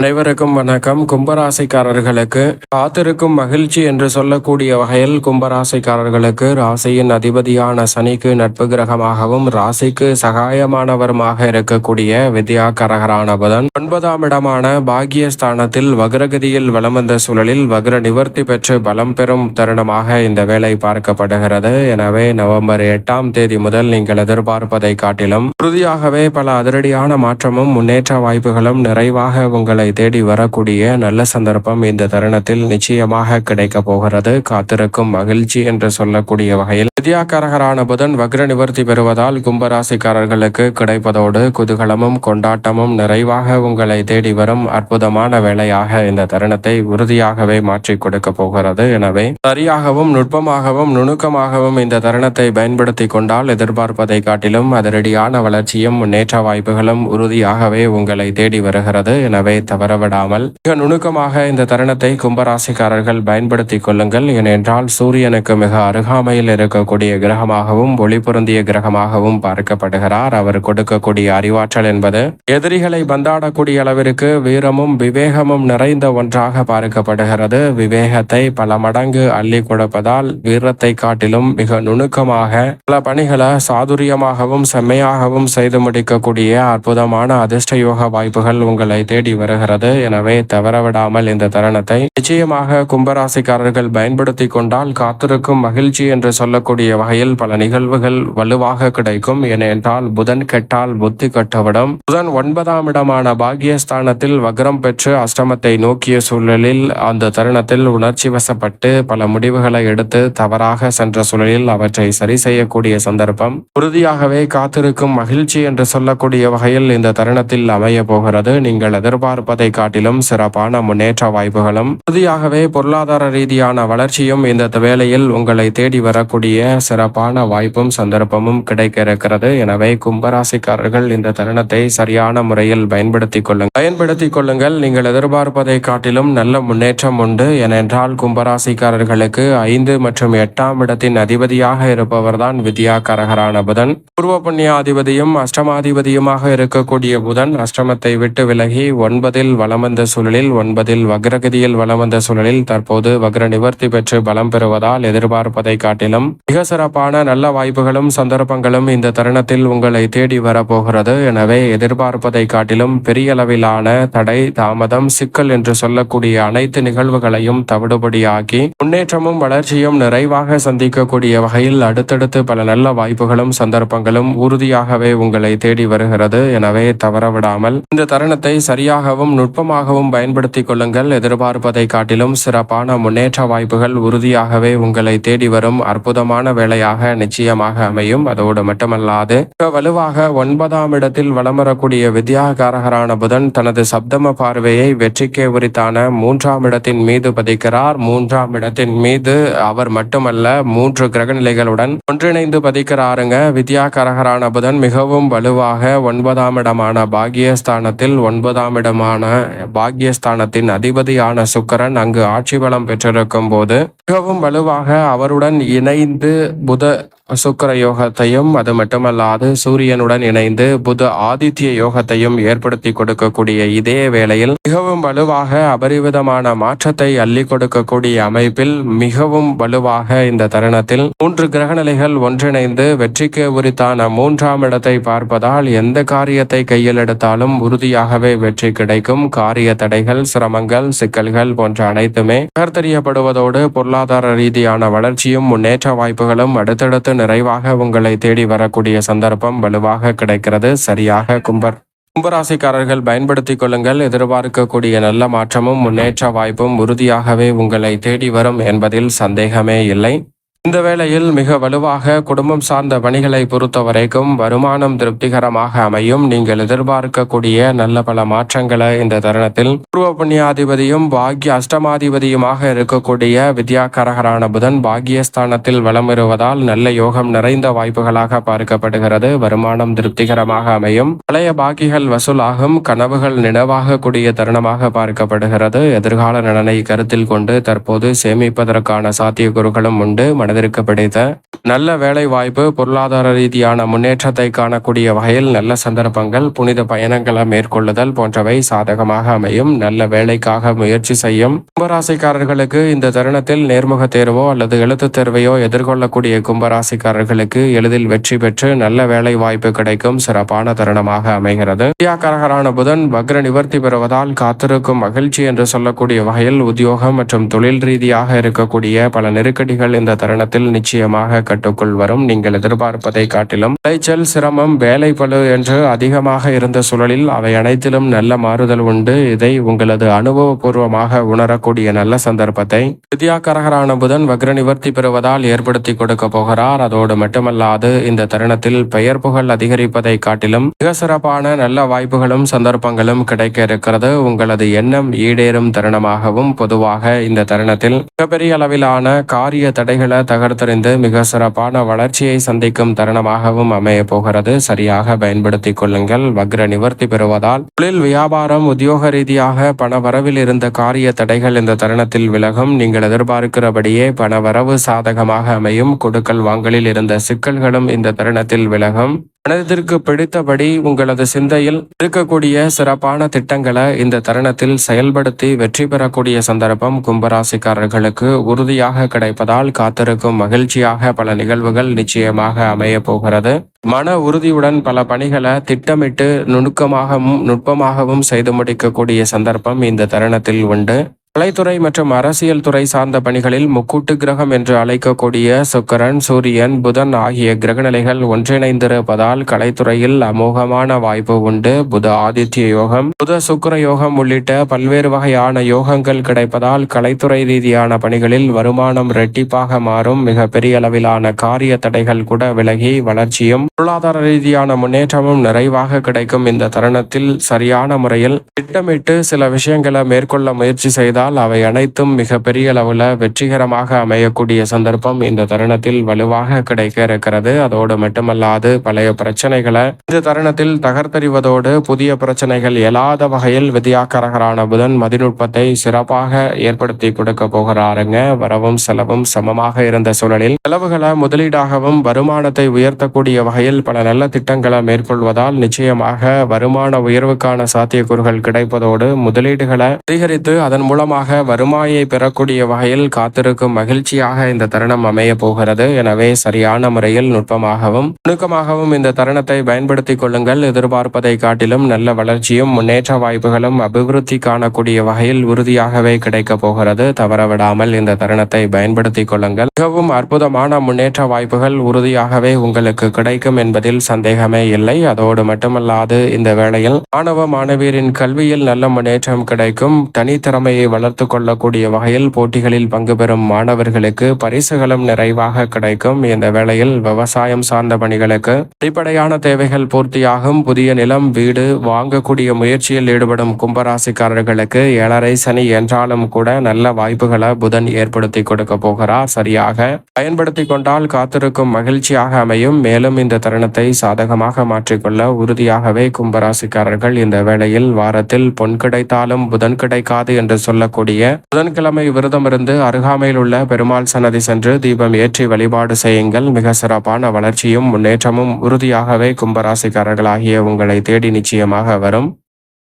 அனைவருக்கும் வணக்கம். கும்பராசிக்காரர்களுக்கு காத்திருக்கும் மகிழ்ச்சி என்று சொல்லக்கூடிய வகையில் கும்பராசிக்காரர்களுக்கு ராசியின் அதிபதியான சனிக்கு நட்பு கிரகமாகவும் ராசிக்கு சகாயமானவருமாக இருக்கக்கூடிய வித்யாகரகரான புதன் ஒன்பதாம் இடமான பாகியஸ்தானத்தில் வக்ரகதியில் வலம் வந்த சூழலில் வக்ர நிவர்த்தி பெற்று பலம் பெறும் தருணமாக இந்த வேலை பார்க்கப்படுகிறது. எனவே நவம்பர் எட்டாம் தேதி முதல் நீங்கள் எதிர்பார்ப்பதை காட்டிலும் உறுதியாகவே பல அதிரடியான மாற்றமும் முன்னேற்ற வாய்ப்புகளும் நிறைவாக உங்களை தேடி வரக்கூடிய நல்ல சந்தர்ப்பம் இந்த தருணத்தில் நிச்சயமாக கிடைக்க போகிறது. காத்திருக்கும் மகிழ்ச்சி என்று சொல்லக்கூடிய வகையில் வித்யாகரகரான புதன் வக்ர நிவர்த்தி பெறுவதால் கும்பராசிக்காரர்களுக்கு கிடைப்பதோடு குதூகலமும் கொண்டாட்டமும் நிறைவாக உங்களை தேடி வரும் அற்புதமான வேலையாக இந்த தருணத்தை உறுதியாகவே மாற்றி கொடுக்க போகிறது. எனவே சரியாகவும் நுட்பமாகவும் நுணுக்கமாகவும் இந்த தருணத்தை பயன்படுத்தி கொண்டால் எதிர்பார்ப்பதை காட்டிலும் அதிரடியான வளர்ச்சியும் முன்னேற்ற வாய்ப்புகளும் உறுதியாகவே உங்களை தேடி வருகிறது. எனவே தவறவிடாமல் மிக நுணுக்கமாக இந்த தருணத்தை கும்பராசிக்காரர்கள் பயன்படுத்திக் கொள்ளுங்கள். ஏனென்றால் சூரியனுக்கு மிக அருகாமையில் கொடுக்கக்கூடிய கிரகமாகவும் ஒளி பொருந்திய கிரகமாகவும் பார்க்கப்படுகிறார். அவர் கொடுக்கக்கூடிய அறிவாற்றல் என்பது எதிரிகளை பந்தாடக்கூடிய அளவிற்கு வீரமும் விவேகமும் நிறைந்த ஒன்றாக பார்க்கப்படுகிறது. விவேகத்தை பல மடங்கு அள்ளி கொடுப்பதால் வீரத்தை காட்டிலும் மிக நுணுக்கமாக பல பணிகளை சாதுரியமாகவும் செம்மையாகவும் செய்து முடிக்கக்கூடிய அற்புதமான அதிர்ஷ்ட யோக வாய்ப்புகள் உங்களை தேடி வருகிறது. எனவே தவறவிடாமல் இந்த தருணத்தை நிச்சயமாக கும்பராசிக்காரர்கள் பயன்படுத்தி கொண்டால் காத்திருக்கும் மகிழ்ச்சி என்று சொல்லக்கூடிய வகையில் பல நிகழ்வுகள் வலுவாக கிடைக்கும். ஏனென்றால் புதன் கெட்டால் புத்தி கட்டவிடும். புதன் ஒன்பதாம் இடமான பாக்யஸ்தானத்தில் வக்ரம் பெற்று அஷ்டமத்தை நோக்கிய சூழலில் அந்த தருணத்தில் உணர்ச்சி வசப்பட்டு பல முடிவுகளை எடுத்து தவறாக சென்ற சூழலில் அவற்றை சரி செய்யக்கூடிய சந்தர்ப்பம். உறுதியாகவே காத்திருக்கும் மகிழ்ச்சி என்று சொல்லக்கூடிய வகையில் இந்த தருணத்தில் அமைய போகிறது. நீங்கள் எதிர்பார்ப்பதை காட்டிலும் சிறப்பான முன்னேற்ற வாய்ப்புகளும். உறுதியாகவே பொருளாதார ரீதியான வளர்ச்சியும் இந்த வேளையில் உங்களை தேடி வரக்கூடிய சிறப்பான வாய்ப்பும் சந்தர்ப்பமும் கிடைக்க இருக்கிறது எனவே கும்பராசிக்காரர்கள் இந்த தருணத்தை சரியான முறையில் பயன்படுத்திக் கொள்ளுங்கள். பயன்படுத்திக் கொள்ளுங்கள். நீங்கள் எதிர்பார்ப்பதை காட்டிலும் நல்ல முன்னேற்றம் உண்டு. ஏனென்றால் கும்பராசிக்காரர்களுக்கு ஐந்து மற்றும் எட்டாம் இடத்தின் அதிபதியாக இருப்பவர் தான் வித்யா கரகரான புதன். பூர்வ புண்ணிய அதிபதியும் அஷ்டமாதிபதியுமாக இருக்கக்கூடிய புதன் அஷ்டமத்தை விட்டு விலகி ஒன்பதில் வலம் வந்த சூழலில் ஒன்பதில் வக்ரகதியில் வலம் வந்த சூழலில் தற்போது வக்ர நிவர்த்தி பெற்று பலம் பெறுவதால் எதிர்பார்ப்பதை காட்டிலும் மிக சிறப்பான நல்ல வாய்ப்புகளும் சந்தர்ப்பங்களும் இந்த தருணத்தில் உங்களை தேடி வரப்போகிறது. எனவே எதிர்பார்ப்பதை காட்டிலும் பெரிய அளவிலான தடை தாமதம் சிக்கல் என்று சொல்லக்கூடிய அனைத்து நிகழ்வுகளையும் தவிடுபடியாக்கி முன்னேற்றமும் வளர்ச்சியும் நிறைவாக சந்திக்கக்கூடிய வகையில் அடுத்தடுத்து பல நல்ல வாய்ப்புகளும் சந்தர்ப்பங்களும் உறுதியாகவே உங்களை தேடி வருகிறது. எனவே தவறவிடாமல் இந்த தருணத்தை சரியாகவும் நுட்பமாகவும் பயன்படுத்திக் கொள்ளுங்கள். எதிர்பார்ப்பதை காட்டிலும் சிறப்பான முன்னேற்ற வாய்ப்புகள் உறுதியாகவே உங்களை தேடி வரும். அற்புதமான வேலையாக நிச்சயமாக அமையும். அதோடு மட்டுமல்லாது மிக வலுவாக ஒன்பதாம் இடத்தில் வலம் வரக்கூடிய வித்யாகாரகரான புதன் தனது சப்தம பார்வையை வெற்றிக்கே உரித்தான மூன்றாம் இடத்தின் மீது பதிக்கிறார். மூன்றாம் இடத்தின் மீது அவர் மட்டுமல்ல மூன்று கிரகநிலைகளுடன் ஒன்றிணைந்து பதிக்கிறாருங்க. வித்யாகரகரான புதன் மிகவும் வலுவாக ஒன்பதாம் இடமான பாக்யஸ்தானத்தில் ஒன்பதாம் இடமான பாக்யஸ்தானத்தின் அதிபதியான சுக்கரன் அங்கு ஆட்சி பலம் பெற்றிருக்கும் போது மிகவும் வலுவாக அவருடன் இணைந்து புத சுக்கர யோகத்தையும் அது மட்டுமல்லாது சூரியனுடன் இணைந்து புத ஆதித்ய யோகத்தையும் ஏற்படுத்தி கொடுக்கக்கூடிய இதே வேளையில் மிகவும் வலுவாக அபரிவிதமான மாற்றத்தை அள்ளி கொடுக்கக்கூடிய அமைப்பில் மிகவும் வலுவாக இந்த தருணத்தில் மூன்று கிரகநிலைகள் ஒன்றிணைந்து வெற்றிக்கு உரித்தான மூன்றாம் இடத்தை பார்ப்பதால் எந்த காரியத்தை கையில் எடுத்தாலும் உறுதியாகவே வெற்றி கிடைக்கும். காரிய தடைகள் சிரமங்கள் சிக்கல்கள் போன்ற அனைத்துமே தெரியப்படுவதோடு பொருளாதார ரீதியான வளர்ச்சியும் முன்னேற்ற வாய்ப்புகளும் அடுத்தடுத்து நிறைவாக உங்களை தேடி வரக்கூடிய சந்தர்ப்பம் வலுவாக கிடைக்கிறது. சரியாக கும்பர். கும்பராசிக்காரர்கள் பயன்படுத்திக் கொள்ளுங்கள். எதிர்பார்க்கக்கூடிய நல்ல மாற்றமும் முன்னேற்ற வாய்ப்பும் உறுதியாகவே உங்களை தேடி வரும் என்பதில் சந்தேகமே இல்லை. இந்த வேளையில் மிக வலுவாக குடும்பம் சார்ந்த பணிகளை பொறுத்த வரைக்கும் வருமானம் திருப்திகரமாக அமையும். நீங்கள் எதிர்பார்க்கக்கூடிய நல்ல பல மாற்றங்களை இந்த தருணத்தில் பூர்வ புண்ணியாதிபதியும் பாக்ய அஷ்டமாதிபதியுமாக இருக்கக்கூடிய வித்யாகரகரான புதன் பாக்கியஸ்தானத்தில் வலம் வருவதால் நல்ல யோகம் நிறைந்த வாய்ப்புகளாக பார்க்கப்படுகிறது. வருமானம் திருப்திகரமாக அமையும். பழைய பாக்கிகள் வசூலாகும். கனவுகள் நினைவாக கூடிய தருணமாக பார்க்கப்படுகிறது. எதிர்கால நலனை கருத்தில் கொண்டு தற்போது சேமிப்பதற்கான சாத்தியக்கூறுகளும் உண்டு. மனதிற்கு பிடித்த நல்ல வேலை வாய்ப்பு பொருளாதார ரீதியான முன்னேற்றத்தை காணக்கூடிய வகையில் நல்ல சந்தர்ப்பங்கள் புனித பயணங்களை மேற்கொள்ளுதல் போன்றவை சாதகமாக அமையும். நல்ல வேலைக்காக முயற்சி செய்யும் கும்பராசிக்காரர்களுக்கு இந்த தருணத்தில் நேர்முக தேர்வோ அல்லது எழுத்து தேர்வையோ எதிர்கொள்ளக்கூடிய கும்பராசிக்காரர்களுக்கு எளிதில் வெற்றி பெற்று நல்ல வேலை வாய்ப்பு கிடைக்கும் சிறப்பான தருணமாக அமைகிறது. வித்யாக்காரகரான புதன் வக்ர நிவர்த்தி பெறுவதால் காத்திருக்கும் மகிழ்ச்சி என்று சொல்லக்கூடிய வகையில் உத்தியோகம் மற்றும் தொழில் ரீதியாக இருக்கக்கூடிய பல நெருக்கடிகள் இந்த தருணத்தில் நிச்சயமாக கட்டுக்குள் வரும். நீங்கள் எதிர்பார்ப்பதை காட்டிலும் விளைச்சல் சிரமம் வேலை பழு என்று அதிகமாக இருந்த சூழலில் அவை அனைத்திலும் நல்ல மாறுதல் உண்டு. இதை உங்களது அனுபவபூர்வமாக உணரக்கூடிய நல்ல சந்தர்ப்பத்தை வித்யாகரகரான புதன் வக்ர நிவர்த்தி பெறுவதால் ஏற்படுத்தி கொடுக்க போகிறார். அதோடு மட்டுமல்லாது இந்த தருணத்தில் பெயர் புகழ் அதிகரிப்பதை காட்டிலும் மிக சிறப்பான நல்ல வாய்ப்புகளும் சந்தர்ப்பங்களும் கிடைக்க இருக்கிறது. உங்களது எண்ணம் ஈடேறும் தருணமாகவும் பொதுவாக இந்த தருணத்தில் மிகப்பெரிய அளவிலான காரிய தடைகளை தகர்த்தறிந்து மிக சிறப்பான வளர்ச்சியை சந்திக்கும் தருணமாகவும் அமைய போகிறது. சரியாக பயன்படுத்திக் கொள்ளுங்கள். வக்ர நிவர்த்தி பெறுவதால் தொழில் வியாபாரம் உத்தியோக ரீதியாக பண வரவில் இருந்த காரிய தடைகள் இந்த தருணத்தில் விலகும். நீங்கள் எதிர்பார்க்கிறபடியே பண வரவு சாதகமாக அமையும். கொடுக்கல் வாங்கலில் இருந்த சிக்கல்களும் இந்த தருணத்தில் விலகும். மனதிற்கு பிடித்தபடி உங்களது சிந்தையில் இருக்கக்கூடிய சிறப்பான திட்டங்களை இந்த தருணத்தில் செயல்படுத்தி வெற்றி பெறக்கூடிய சந்தர்ப்பம் கும்பராசிக்காரர்களுக்கு உறுதியாக கிடைப்பதால் காத்திருக்கும் மகிழ்ச்சியாக பல நிகழ்வுகள் நிச்சயமாக அமைய போகிறது. மன உறுதியுடன் பல பணிகளை திட்டமிட்டு நுணுக்கமாகவும் நுட்பமாகவும் செய்து முடிக்கக்கூடிய சந்தர்ப்பம் இந்த தருணத்தில் உண்டு. கலைத்துறை மற்றும் அரசியல் துறை சார்ந்த பணிகளில் முக்கூட்டு கிரகம் என்று அழைக்கக்கூடிய சுக்கரன் சூரியன் புதன் ஆகிய கிரகநிலைகள் ஒன்றிணைந்திருப்பதால் கலைத்துறையில் அமோகமான வாய்ப்பு உண்டு. புத ஆதித்ய யோகம் புத சுக்கர யோகம் உள்ளிட்ட பல்வேறு வகையான யோகங்கள் கிடைப்பதால் கலைத்துறை ரீதியான பணிகளில் வருமானம் இரட்டிப்பாக மாறும். மிக பெரிய அளவிலான காரிய தடைகள் கூட விலகி வளர்ச்சியும் பொருளாதார ரீதியான முன்னேற்றமும் நிறைவாக கிடைக்கும். இந்த தருணத்தில் சரியான முறையில் திட்டமிட்டு சில விஷயங்களை மேற்கொள்ள முயற்சி செய்தால் அவை அனைத்தும் மிக பெரிய அளவில் வெற்றிகரமாக அமையக்கூடிய சந்தர்ப்பம் இந்த தருணத்தில் வலுவாக கிடைக்க இருக்கிறது. அதோடு மட்டுமல்லாது பழைய பிரச்சனைகளை இந்த தருணத்தில் தகர்த்தறிவதோடு புதிய பிரச்சனைகள் எழாத வகையில் விதியாக்கரகரான புதன் மதிநுட்பத்தை சிறப்பாக ஏற்படுத்தி கொடுக்க போகிறாருங்க. வரவும் செலவும் சமமாக இருந்த சூழலில் செலவுகளை முதலீடாகவும் வருமானத்தை உயர்த்தக்கூடிய வகையில் பல நல்ல திட்டங்களை மேற்கொள்வதால் நிச்சயமாக வருமான உயர்வுக்கான சாத்தியக்கூறுகள் கிடைப்பதோடு முதலீடுகளை அதிகரித்து அதன் மூலம் மூலமாக வருமாயை பெறக்கூடிய வகையில் காத்திருக்கும் மகிழ்ச்சியாக இந்த தருணம் அமைய போகிறது. எனவே சரியான முறையில் நுட்பமாகவும் நுணுக்கமாகவும் இந்த தருணத்தை பயன்படுத்திக் கொள்ளுங்கள். எதிர்பார்ப்பதை காட்டிலும் நல்ல வளர்ச்சியும் முன்னேற்ற வாய்ப்புகளும் அபிவிருத்தி காணக்கூடிய வகையில் உறுதியாகவே கிடைக்க போகிறது. தவறவிடாமல் இந்த தருணத்தை பயன்படுத்திக் கொள்ளுங்கள். மிகவும் அற்புதமான முன்னேற்ற வாய்ப்புகள் உறுதியாகவே உங்களுக்கு கிடைக்கும் என்பதில் சந்தேகமே இல்லை. அதோடு மட்டுமல்லாது இந்த வேளையில் மாணவ மாணவியரின் கல்வியில் நல்ல முன்னேற்றம் கிடைக்கும். தனித்திறமையை வளர்த்து கொள்ளக்கூடிய வகையில் போட்டிகளில் பங்கு பெறும் மாணவர்களுக்கு பரிசுகளும் நிறைவாக கிடைக்கும். இந்த வேளையில் விவசாயம் சார்ந்த பணிகளுக்கு அடிப்படையான தேவைகள் பூர்த்தியாகும். புதிய நிலம் வீடு வாங்கக்கூடிய முயற்சியில் ஈடுபடும் கும்பராசிக்காரர்களுக்கு ஏழரை சனி என்றாலும் கூட நல்ல வாய்ப்புகளை புதன் ஏற்படுத்தி கொடுக்க போகிறார். சரியாக பயன்படுத்தி கொண்டால் காத்திருக்கும் மகிழ்ச்சியாக அமையும். மேலும் இந்த தருணத்தை சாதகமாக மாற்றிக்கொள்ள உறுதியாகவே கும்பராசிக்காரர்கள் இந்த வேளையில் வாரத்தில் பொன் கிடைத்தாலும் புதன் கிடைக்காது என்று சொல்ல சொல்லக்கூடிய புதன்கிழமை விரதம் இருந்து அருகாமையில் உள்ள பெருமாள் சன்னதி சென்று தீபம் ஏற்றி வழிபாடு செய்யுங்கள். மிக சிறப்பான வளர்ச்சியும் முன்னேற்றமும் உறுதியாகவே கும்பராசிக்காரர்களாகிய உங்களை தேடி நிச்சயமாக வரும்.